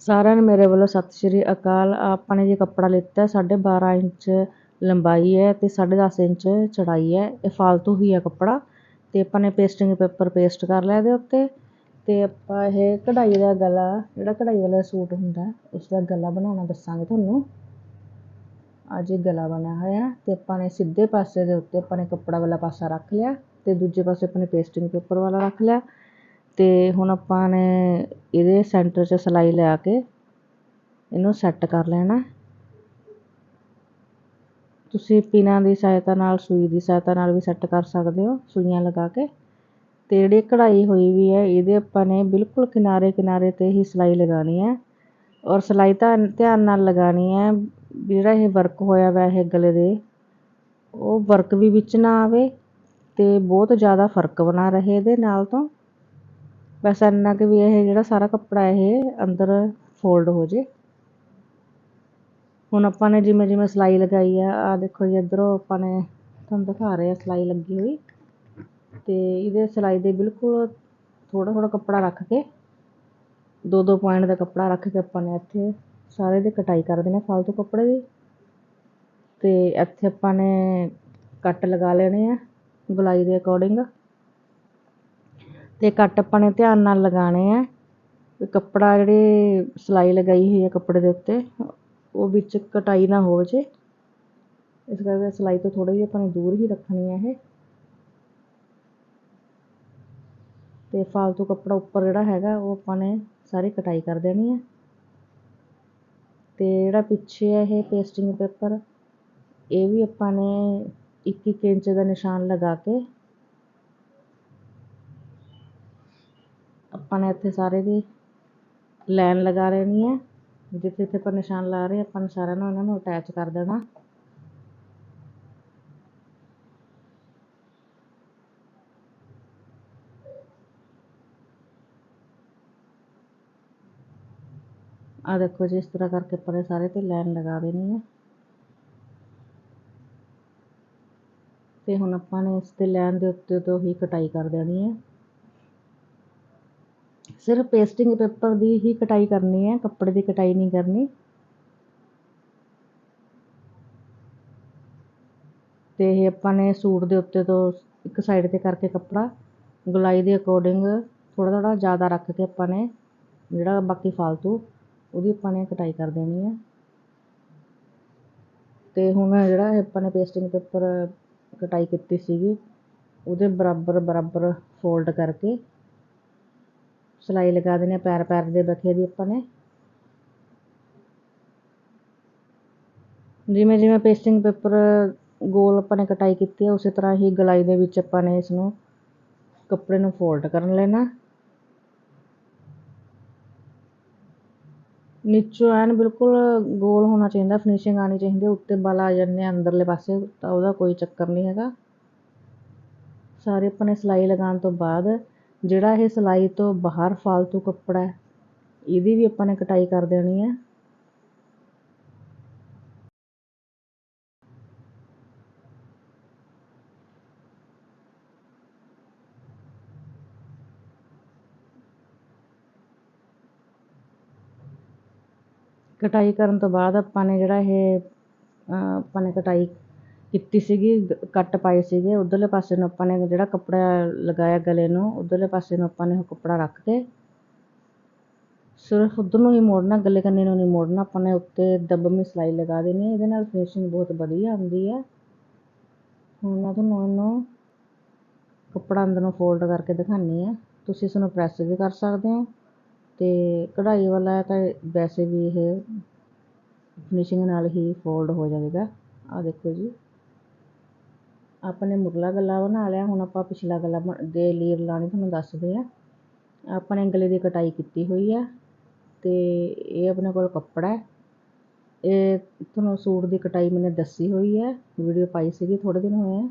ਸਾਰਿਆਂ ਨੂੰ ਮੇਰੇ ਵੱਲੋਂ ਸਤਿ ਸ਼੍ਰੀ ਅਕਾਲ। ਆਪਾਂ ਨੇ ਜੇ ਕੱਪੜਾ ਲਿੱਤਾ, ਸਾਢੇ ਬਾਰਾਂ ਇੰਚ ਲੰਬਾਈ ਹੈ ਅਤੇ ਸਾਢੇ ਦਸ ਇੰਚ ਚੜਾਈ ਹੈ। ਇਹ ਫਾਲਤੂ ਹੀ ਹੈ ਕੱਪੜਾ। ਅਤੇ ਆਪਾਂ ਨੇ ਪੇਸਟਿੰਗ ਪੇਪਰ ਪੇਸਟ ਕਰ ਲਿਆ ਇਹਦੇ ਉੱਤੇ। ਅਤੇ ਆਪਾਂ ਇਹ ਕਢਾਈ ਦਾ ਗਲਾ, ਜਿਹੜਾ ਕਢਾਈ ਵਾਲਾ ਸੂਟ ਹੁੰਦਾ ਉਸ ਦਾ ਗਲਾ ਬਣਾਉਣਾ ਦੱਸਾਂਗੇ ਤੁਹਾਨੂੰ। ਅੱਜ ਇਹ ਗਲਾ ਬਣਿਆ ਹੋਇਆ ਅਤੇ ਆਪਾਂ ਨੇ ਸਿੱਧੇ ਪਾਸੇ ਦੇ ਉੱਤੇ ਆਪਾਂ ਨੇ ਕੱਪੜਾ ਵਾਲਾ ਪਾਸਾ ਰੱਖ ਲਿਆ ਅਤੇ ਦੂਜੇ ਪਾਸੇ ਆਪਾਂ ਨੇ ਪੇਸਟਿੰਗ ਪੇਪਰ ਵਾਲਾ ਰੱਖ ਲਿਆ। ਤੇ ਹੁਣ ਆਪਾਂ ਨੇ ਇਹਦੇ ਸੈਂਟਰ 'ਚ ਸਿਲਾਈ ਲਿਆ ਕੇ ਇਹਨੂੰ ਸੈੱਟ ਕਰ ਲੈਣਾ। ਤੁਸੀਂ ਪਿਨਾਂ ਦੀ ਸਹਾਇਤਾ ਨਾਲ, ਸੂਈ ਦੀ ਸਹਾਇਤਾ ਨਾਲ ਵੀ ਸੈੱਟ ਕਰ ਸਕਦੇ ਹੋ, ਸੂਈਆਂ ਲਗਾ ਕੇ। ਅਤੇ ਜਿਹੜੀ ਕਢਾਈ ਹੋਈ ਵੀ ਹੈ, ਇਹਦੇ ਆਪਾਂ ਨੇ ਬਿਲਕੁਲ ਕਿਨਾਰੇ ਕਿਨਾਰੇ ਤੇ ਹੀ ਸਿਲਾਈ ਲਗਾਉਣੀ ਹੈ। ਔਰ ਸਿਲਾਈ ਤਾਂ ਧਿਆਨ ਨਾਲ ਲਗਾਉਣੀ ਹੈ ਜਿਹੜਾ ਇਹ ਵਰਕ ਹੋਇਆ ਵਾ ਇਹ ਗਲੇ ਦੇ, ਉਹ ਵਰਕ ਵੀ ਵਿੱਚ ਨਾ ਆਵੇ ਅਤੇ ਬਹੁਤ ਜ਼ਿਆਦਾ ਫ਼ਰਕ ਬਣਾ ਰਹੇ ਇਹਦੇ ਨਾਲ ਤੋਂ। ਬਸ ਇੰਨਾ ਕਿ ਵੀ ਇਹ ਜਿਹੜਾ ਸਾਰਾ ਕੱਪੜਾ ਇਹ ਅੰਦਰ ਫੋਲਡ ਹੋ ਜੇ। ਹੁਣ ਆਪਾਂ ਨੇ ਜਿਵੇਂ ਜਿਵੇਂ ਸਿਲਾਈ ਲਗਾਈ ਆ ਆ ਦੇਖੋ ਜੀ ਇੱਧਰੋਂ ਆਪਾਂ ਨੇ ਤੁਹਾਨੂੰ ਦਿਖਾ ਰਹੇ ਆ ਸਿਲਾਈ ਲੱਗੀ ਹੋਈ। ਤੇ ਇਹਦੇ ਸਿਲਾਈ ਦੇ ਬਿਲਕੁਲ ਥੋੜਾ ਥੋੜਾ ਕੱਪੜਾ ਰੱਖ ਕੇ, ਦੋ ਦੋ ਪੁਆਇੰਟ ਦਾ ਕੱਪੜਾ ਰੱਖ ਕੇ ਆਪਾਂ ਨੇ ਇੱਥੇ ਸਾਰੇ ਦੀ ਕਟਾਈ ਕਰ ਦੇਣੀ ਫालतू ਕੱਪੜੇ ਦੀ। ਤੇ ਇੱਥੇ ਆਪਾਂ ਨੇ ਕੱਟ ਲਗਾ ਲੈਣੇ ਆ ਗਲਾਈ ਦੇ ਅਕੋਰਡਿੰਗ ਤੇ ਕੱਟ ਆਪਾਂ ਨੇ ਧਿਆਨ ਨਾਲ ਲਗਾਣੇ ਆ। ਵੀ ਕੱਪੜਾ ਜਿਹੜੇ ਸਿਲਾਈ ਲਗਾਈ ਹੋਈ ਹੈ ਕੱਪੜੇ ਦੇ ਉੱਤੇ, ਉਹ ਵਿੱਚ ਕਟਾਈ ਨਾ ਹੋ ਜੇ। ਇਸ ਕਰਕੇ ਸਿਲਾਈ ਤੋਂ ਥੋੜੀ ਜਿਹੀ ਆਪਾਂ ਨੇ ਦੂਰ ਹੀ ਰੱਖਣੀ ਹੈ ਇਹ। ਤੇ ਫालतू ਕੱਪੜਾ ਉੱਪਰ ਜਿਹੜਾ ਹੈਗਾ, ਉਹ ਆਪਾਂ ਨੇ ਸਾਰੀ ਕਟਾਈ ਕਰ ਦੇਣੀ ਹੈ ਤੇ ਜਿਹੜਾ ਪਿੱਛੇ ਹੈ ਇਹ ਪੇਸਟਿੰਗ ਪੇਪਰ, ਇਹ ਵੀ ਆਪਾਂ ਨੇ 1 1 ਇੰਚ ਦਾ ਨਿਸ਼ਾਨ ਲਗਾ ਕੇ ਆਪਾਂ ਨੇ ਇੱਥੇ ਸਾਰੇ ਦੀ ਲਾਈਨ ਲਗਾ ਲੈਣੀ ਹੈ। ਜਿੱਥੇ ਜਿੱਥੇ ਆਪਾਂ ਨਿਸ਼ਾਨ ਲਾ ਰਹੇ ਆਪਾਂ ਨੇ ਸਾਰਿਆਂ ਨੂੰ ਇਹਨਾਂ ਨੂੰ ਅਟੈਚ ਕਰ ਦੇਣਾ। ਆ ਦੇਖੋ ਜੀ, ਇਸ ਤਰ੍ਹਾਂ ਕਰਕੇ ਆਪਾਂ ਨੇ ਸਾਰੇ ਤੇ ਲਾਈਨ ਲਗਾ ਦੇਣੀ ਹੈ। ਤੇ ਹੁਣ ਆਪਾਂ ਨੇ ਇਸ ਤੇ ਲਾਈਨ ਦੇ ਉੱਤੇ ਤੋਂ ਹੀ ਕਟਾਈ ਕਰ ਦੇਣੀ ਹੈ। ਸਿਰਫ ਪੇਸਟਿੰਗ ਪੇਪਰ ਦੀ ਹੀ ਕਟਾਈ ਕਰਨੀ ਹੈ, ਕੱਪੜੇ ਦੀ ਕਟਾਈ ਨਹੀਂ ਕਰਨੀ। ਅਤੇ ਇਹ ਆਪਾਂ ਨੇ ਸੂਟ ਦੇ ਉੱਤੇ ਤੋਂ ਇੱਕ ਸਾਈਡ ਤੇ ਕਰਕੇ ਕੱਪੜਾ, ਗੁਲਾਈ ਦੇ ਅਕੋਰਡਿੰਗ ਥੋੜ੍ਹਾ ਥੋੜ੍ਹਾ ਜ਼ਿਆਦਾ ਰੱਖ ਕੇ ਆਪਾਂ ਨੇ ਜਿਹੜਾ ਬਾਕੀ ਫਾਲਤੂ, ਉਹਦੀ ਆਪਾਂ ਨੇ ਕਟਾਈ ਕਰ ਦੇਣੀ ਹੈ। ਅਤੇ ਹੁਣ ਜਿਹੜਾ ਆਪਾਂ ਨੇ ਪੇਸਟਿੰਗ ਪੇਪਰ ਕਟਾਈ ਕੀਤੀ ਸੀਗੀ, ਉਹਦੇ ਬਰਾਬਰ ਬਰਾਬਰ ਫੋਲਡ ਕਰਕੇ ਸਿਲਾਈ ਲਗਾ ਦੇਣੀ ਪੈਰ ਪੈਰ ਦੇ ਬਖੇ ਦੀ ਆਪਾਂ ਨੇ। ਜਿਵੇਂ ਜਿਵੇਂ ਪੇਸਟਿੰਗ ਪੇਪਰ ਗੋਲ ਆਪਾਂ ਨੇ ਕਟਾਈ ਕੀਤੀ ਹੈ, ਉਸੇ ਤਰ੍ਹਾਂ ਹੀ ਗਲਾਈ ਦੇ ਵਿੱਚ ਆਪਾਂ ਨੇ ਇਸ ਨੂੰ ਕੱਪੜੇ ਨੂੰ ਫੋਲਡ ਕਰਨ ਲੈਣਾ। ਨੀਚੋਂ ਐਨ ਬਿਲਕੁਲ ਗੋਲ ਹੋਣਾ ਚਾਹੀਦਾ ਫਿਨਿਸ਼ਿੰਗ ਆਣੀ ਚਾਹੀਦੀ ਉੱਤੇ ਬਲ ਆ ਜਾਂਦੇ ਅੰਦਰਲੇ ਪਾਸੇ ਤਾਂ ਉਹਦਾ ਕੋਈ ਚੱਕਰ ਨਹੀਂ ਹੈਗਾ। ਸਾਰੇ ਆਪਾਂ ਨੇ ਸਿਲਾਈ ਲਗਾਉਣ ਤੋਂ ਬਾਅਦ ਜਿਹੜਾ ਇਹ ਸਿਲਾਈ ਤੋਂ ਬਾਹਰ ਫालतू ਕੱਪੜਾ ਹੈ, ਇਹਦੀ ਵੀ ਆਪਾਂ ਨੇ ਕਟਾਈ ਕਰ ਦੇਣੀ ਹੈ। ਕਟਾਈ ਕਰਨ ਤੋਂ ਬਾਅਦ ਆਪਾਂ ਨੇ ਜਿਹੜਾ ਇਹ ਆਪਾਂ ਨੇ ਕਟਾਈ ਕੀਤੀ ਸੀਗੀ, ਕੱਟ ਪਾਏ ਸੀਗੇ। ਉੱਧਰਲੇ ਪਾਸੇ ਨੂੰ ਆਪਾਂ ਨੇ ਜਿਹੜਾ ਕੱਪੜਾ ਲਗਾਇਆ ਗਲੇ ਨੂੰ, ਉੱਧਰਲੇ ਪਾਸੇ ਨੂੰ ਆਪਾਂ ਨੇ ਉਹ ਕੱਪੜਾ ਰੱਖ ਕੇ ਸਿਰਫ ਉੱਧਰ ਨੂੰ ਹੀ ਮੋੜਨਾ, ਗਲੇ ਕੰਨੇ ਨੂੰ ਨਹੀਂ ਮੋੜਨਾ। ਆਪਾਂ ਨੇ ਉੱਤੇ ਦੱਬਵੀਂ ਸਿਲਾਈ ਲਗਾ ਦੇਣੀ ਹੈ। ਇਹਦੇ ਨਾਲ ਫਿਨਿਸ਼ਿੰਗ ਬਹੁਤ ਵਧੀਆ ਆਉਂਦੀ ਹੈ। ਹੁਣ ਮੈਂ ਤੁਹਾਨੂੰ ਇਹਨੂੰ ਕੱਪੜਾ ਅੰਦਰ ਨੂੰ ਫੋਲਡ ਕਰਕੇ ਦਿਖਾਉਂਦੀ ਹਾਂ। ਤੁਸੀਂ ਇਸ ਨੂੰ ਪ੍ਰੈਸ ਵੀ ਕਰ ਸਕਦੇ ਹੋ ਤੇ ਕਢਾਈ ਵਾਲਾ ਤਾਂ ਵੈਸੇ ਵੀ ਇਹ ਫਿਨਿਸ਼ਿੰਗ ਨਾਲ ਹੀ ਫੋਲਡ ਹੋ ਜਾਵੇਗਾ। ਆ ਦੇਖੋ ਜੀ। ਆਪਾਂ ਨੇ ਮੁਰਲਾ ਗਲਾ ਬਣਾ ਲਿਆ, ਹੁਣ ਆਪਾਂ ਪਿਛਲਾ ਗਲਾ ਦੇ ਲੀਰ ਲਾਣੀ ਤੁਹਾਨੂੰ ਦੱਸਦੇ ਹਾਂ ਆਪਾਂ ਨੇ ਗਲੇ ਦੀ ਕਟਾਈ ਕੀਤੀ ਹੋਈ ਹੈ ਅਤੇ ਇਹ ਆਪਣੇ ਕੋਲ ਕੱਪੜਾ ਹੈ। ਇਹ ਤੁਹਾਨੂੰ ਸੂਟ ਦੀ ਕਟਾਈ ਮੈਨੇ ਦੱਸੀ ਹੋਈ ਹੈ ਵੀਡੀਓ ਪਾਈ ਸੀਗੀ ਥੋੜ੍ਹੇ ਦਿਨ ਹੋਏ ਆ।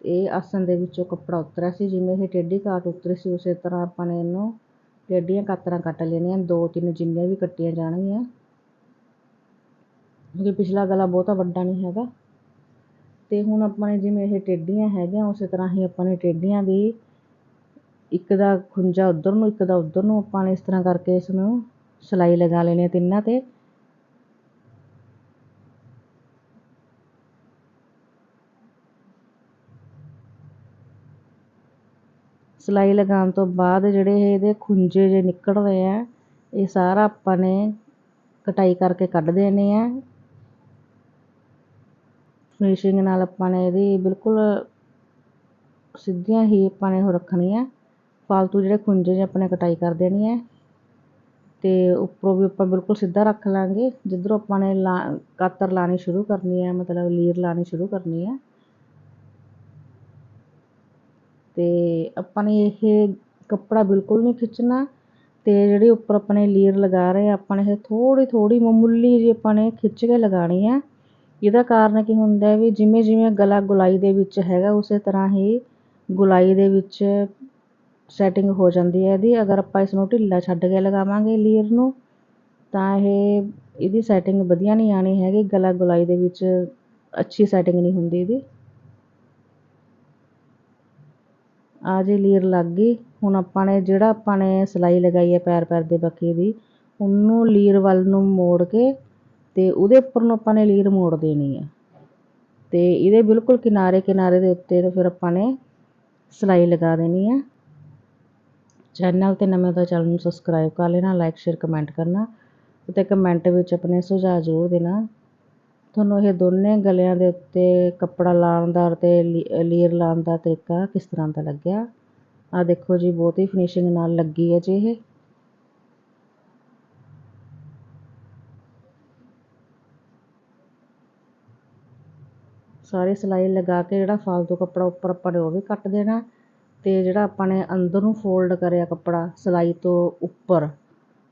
ਇਹ ਆਸਣ ਦੇ ਵਿੱਚੋਂ ਕੱਪੜਾ ਉਤਰਿਆ ਸੀ, ਜਿਵੇਂ ਇਹ ਟੇਢੀ ਕਾਟ ਉਤਰੀ ਸੀ, ਉਸੇ ਤਰ੍ਹਾਂ ਆਪਾਂ ਨੇ ਇਹਨੂੰ ਟੇਢੀਆਂ ਕਾਤਰਾਂ ਕੱਟ ਲੈਣੀਆਂ, ਦੋ ਤਿੰਨ ਜਿੰਨੀਆਂ ਵੀ ਕੱਟੀਆਂ ਜਾਣਗੀਆਂ। ਕਿਉਂਕਿ ਪਿਛਲਾ ਗਲਾ ਬਹੁਤਾ ਵੱਡਾ ਨਹੀਂ ਹੈਗਾ। ਅਤੇ ਹੁਣ ਆਪਾਂ ਨੇ ਜਿਵੇਂ ਇਹ ਟੇਢੀਆਂ ਹੈਗੀਆਂ, ਉਸੇ ਤਰ੍ਹਾਂ ਹੀ ਆਪਾਂ ਨੇ ਟੇਢੀਆਂ ਵੀ ਇੱਕ ਦਾ ਖੁੰਝਾ ਉੱਧਰ ਨੂੰ, ਇੱਕ ਦਾ ਉੱਧਰ ਨੂੰ ਆਪਾਂ ਨੇ ਇਸ ਤਰ੍ਹਾਂ ਕਰਕੇ ਇਸ ਨੂੰ ਸਿਲਾਈ ਲਗਾ ਲੈਣੀ ਹੈ ਤਿੰਨਾਂ ਤੇ। ਸਿਲਾਈ ਲਗਾਉਣ ਤੋਂ ਬਾਅਦ ਜਿਹੜੇ ਇਹਦੇ ਖੁੰਝੇ ਜੇ ਨਿਕਲ ਰਹੇ ਆ, ਇਹ ਸਾਰਾ ਆਪਾਂ ਨੇ ਕਟਾਈ ਕਰਕੇ ਕੱਢ ਦੇਣੇ ਆ। ਫਿਨਿਸ਼ਿੰਗ ਨਾਲ ਆਪਾਂ ਨੇ ਇਹਦੀ ਬਿਲਕੁਲ ਸਿੱਧੀਆਂ ਹੀ ਆਪਾਂ ਨੇ ਉਹ ਰੱਖਣੀਆਂ। ਫਾਲਤੂ ਜਿਹੜੇ ਖੁੰਝੇ ਜੇ ਆਪਣੇ ਕਟਾਈ ਕਰ ਦੇਣੀ ਹੈ। ਤੇ ਉੱਪਰੋਂ ਵੀ ਆਪਾਂ ਬਿਲਕੁਲ ਸਿੱਧਾ ਰੱਖ ਲਾਂਗੇ। ਜਿੱਧਰੋਂ ਆਪਾਂ ਨੇ ਲਾ, ਕਾਤਰ ਲਾਣੀ ਸ਼ੁਰੂ ਕਰਨੀ ਹੈ, ਮਤਲਬ ਲੀਰ ਲਾਣੀ ਸ਼ੁਰੂ ਕਰਨੀ ਹੈ। ਤੇ ਆਪਾਂ ਨੇ ਇਹ ਕੱਪੜਾ ਬਿਲਕੁਲ ਨਹੀਂ ਖਿੱਚਣਾ। ਤੇ ਜਿਹੜੀ ਉੱਪਰ ਆਪਣੇ ਲੀਰ ਲਗਾ ਰਹੇ ਆਪਾਂ ਨੇ ਇਹ ਥੋੜੀ ਥੋੜੀ ਮਾਮੂਲੀ ਜਿਹੀ ਆਪਾਂ ਨੇ ਖਿੱਚ ਕੇ ਲਗਾਣੀ ਹੈ। ਇਹਦਾ ਕਾਰਨ ਕੀ ਹੁੰਦਾ ਵੀ ਜਿਵੇਂ ਜਿਵੇਂ ਗਲਾ ਗੁਲਾਈ ਦੇ ਵਿੱਚ ਹੈਗਾ, ਉਸੇ ਤਰ੍ਹਾਂ ਹੀ ਗੁਲਾਈ ਦੇ ਵਿੱਚ ਸੈਟਿੰਗ ਹੋ ਜਾਂਦੀ ਹੈ ਇਹਦੀ। ਅਗਰ ਆਪਾਂ ਇਸਨੂੰ ਢਿੱਲਾ ਛੱਡ ਕੇ ਲਗਾਵਾਂਗੇ ਲੀਰ ਨੂੰ, ਤਾਂ ਇਹ ਇਹਦੀ ਸੈਟਿੰਗ ਵਧੀਆ ਨਹੀਂ ਆਣੀ ਹੈਗੀ। ਗਲਾ ਗੁਲਾਈ ਦੇ ਵਿੱਚ ਅੱਛੀ ਸੈਟਿੰਗ ਨਹੀਂ ਹੁੰਦੀ ਇਹਦੀ। ਆ ਜੇ ਲੀਰ ਲੱਗ ਗਈ। ਹੁਣ ਆਪਾਂ ਨੇ ਜਿਹੜਾ ਆਪਾਂ ਨੇ ਸਿਲਾਈ ਲਗਾਈ ਹੈ ਪੈਰ ਪੈਰ ਦੇ ਬੱਕੀ ਦੀ, ਉਹਨੂੰ ਲੀਰ ਵੱਲ ਨੂੰ ਮੋੜ ਕੇ ਅਤੇ ਉਹਦੇ ਉੱਪਰ ਨੂੰ ਆਪਾਂ ਨੇ ਲੀਰ ਮੋੜ ਦੇਣੀ ਹੈ ਅਤੇ ਇਹਦੇ ਬਿਲਕੁਲ ਕਿਨਾਰੇ ਕਿਨਾਰੇ ਦੇ ਉੱਤੇ ਫਿਰ ਆਪਾਂ ਨੇ ਸਿਲਾਈ ਲਗਾ ਦੇਣੀ ਹੈ ਚੈਨਲ ਤੇ ਨਵੇਂ ਤਾਂ ਚੈਨਲ ਨੂੰ ਸਬਸਕ੍ਰਾਈਬ ਕਰ ਲੈਣਾ ਲਾਈਕ ਸ਼ੇਅਰ ਕਮੈਂਟ ਕਰਨਾ ਅਤੇ ਕਮੈਂਟ ਵਿੱਚ ਆਪਣੇ ਸੁਝਾਅ ਜ਼ਰੂਰ ਦੇਣਾ। ਤੁਹਾਨੂੰ ਇਹ ਦੋਨੇ ਗਲਿਆਂ ਦੇ ਉੱਤੇ ਕੱਪੜਾ ਲਾਉਣ ਦਾ ਤੇ ਲੀਰ ਲਾਉਣ ਦਾ ਤਰੀਕਾ ਕਿਸ ਤਰ੍ਹਾਂ ਦਾ ਲੱਗਿਆ? ਆ ਦੇਖੋ ਜੀ, ਬਹੁਤ ਹੀ ਫਿਨਿਸ਼ਿੰਗ ਨਾਲ ਲੱਗੀ ਹੈ ਜੀ ਇਹ। ਸਾਰੀ ਸਿਲਾਈ ਲਗਾ ਕੇ ਜਿਹੜਾ ਫਾਲਤੂ ਕੱਪੜਾ ਉੱਪਰ ਆਪਾਂ ਨੇ ਉਹ ਵੀ ਕੱਟ ਦੇਣਾ ਅਤੇ ਜਿਹੜਾ ਆਪਾਂ ਨੇ ਅੰਦਰ ਨੂੰ ਫੋਲਡ ਕਰਿਆ ਕੱਪੜਾ ਸਿਲਾਈ ਤੋਂ ਉੱਪਰ,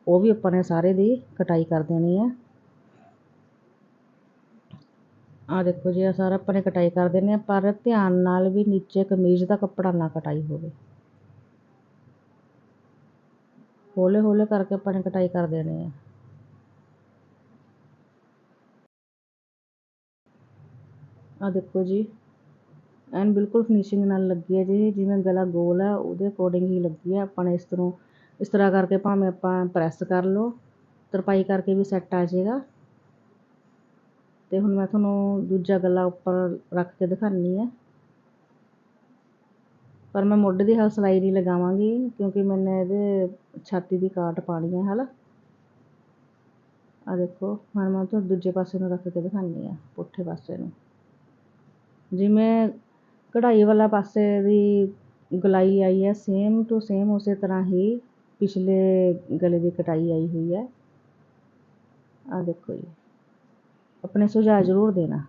ਉਹ ਵੀ ਆਪਾਂ ਨੇ ਸਾਰੇ ਦੀ ਕਟਾਈ ਕਰ ਦੇਣੀ ਹੈ ਆਹ ਦੇਖੋ ਜੀ ਆ ਸਾਰਾ ਆਪਾਂ ਨੇ ਕਟਾਈ ਕਰ ਦਿੰਦੇ ਆ, ਪਰ ਧਿਆਨ ਨਾਲ ਵੀ ਨੀਚੇ ਕਮੀਜ਼ ਦਾ ਕੱਪੜਾ ਨਾ ਕਟਾਈ ਹੋਵੇ। ਹੌਲੇ ਹੌਲੇ ਕਰਕੇ ਆਪਾਂ ਨੇ ਕਟਾਈ ਕਰ ਦੇਣੀ ਆ। ਆਹ ਦੇਖੋ ਜੀ। ਐਨ ਬਿਲਕੁਲ ਫਿਨਿਸ਼ਿੰਗ ਨਾਲ ਲੱਗੀ ਹੈ ਜੀ। ਜਿਵੇਂ ਗਲਾ ਗੋਲ ਹੈ, ਉਹਦੇ ਅਕੋਰਡਿੰਗ ਹੀ ਲੱਗੀ ਹੈ। ਆਪਾਂ ਨੇ ਇਸ ਤਰ੍ਹਾਂ ਇਸ ਤਰ੍ਹਾਂ ਕਰਕੇ ਭਾਵੇਂ ਆਪਾਂ ਪ੍ਰੈਸ ਕਰ ਲਓ, ਤਰਪਾਈ ਕਰਕੇ ਵੀ ਸੈੱਟ ਆ ਜਾਏਗਾ। ਤੇ ਹੁਣ ਮੈਂ ਤੁਹਾਨੂੰ ਦੂਜਾ ਗਲਾ ਉੱਪਰ ਰੱਖ ਕੇ ਦਿਖਾਨੀ ਹੈ। ਪਰ ਮੈਂ ਮੋਢੇ ਦੀ ਹਲ ਸਿਲਾਈ ਨਹੀਂ ਲਗਾਵਾਂਗੀ, ਕਿਉਂਕਿ ਮੈਨੇ ਇਹਦੇ ਛਾਤੀ ਦੀ ਕਾਟ ਪਾਣੀ ਹੈ ਹਲ ਆ ਦੇਖੋ, ਹੁਣ ਮੈਂ ਤੁਹਾਨੂੰ ਦੂਜੇ ਪਾਸੇ ਨੂੰ ਰੱਖ ਕੇ ਦਿਖਾਨੀ ਆ ਪੁੱਠੇ ਪਾਸੇ ਨੂੰ। ਜਿਵੇਂ ਕਢਾਈ ਵਾਲਾ ਪਾਸੇ ਦੀ ਗਲਾਈ ਆਈ ਹੈ ਸੇਮ ਟੂ ਸੇਮ ਉਸੇ ਤਰ੍ਹਾਂ ਹੀ ਪਿਛਲੇ ਗਲੇ ਦੀ ਕਟਾਈ ਆਈ ਹੋਈ ਹੈ। ਆਹ ਦੇਖੋ ਜੀ, ਆਪਣੇ ਸੁਝਾਅ ਜ਼ਰੂਰ ਦੇਣਾ।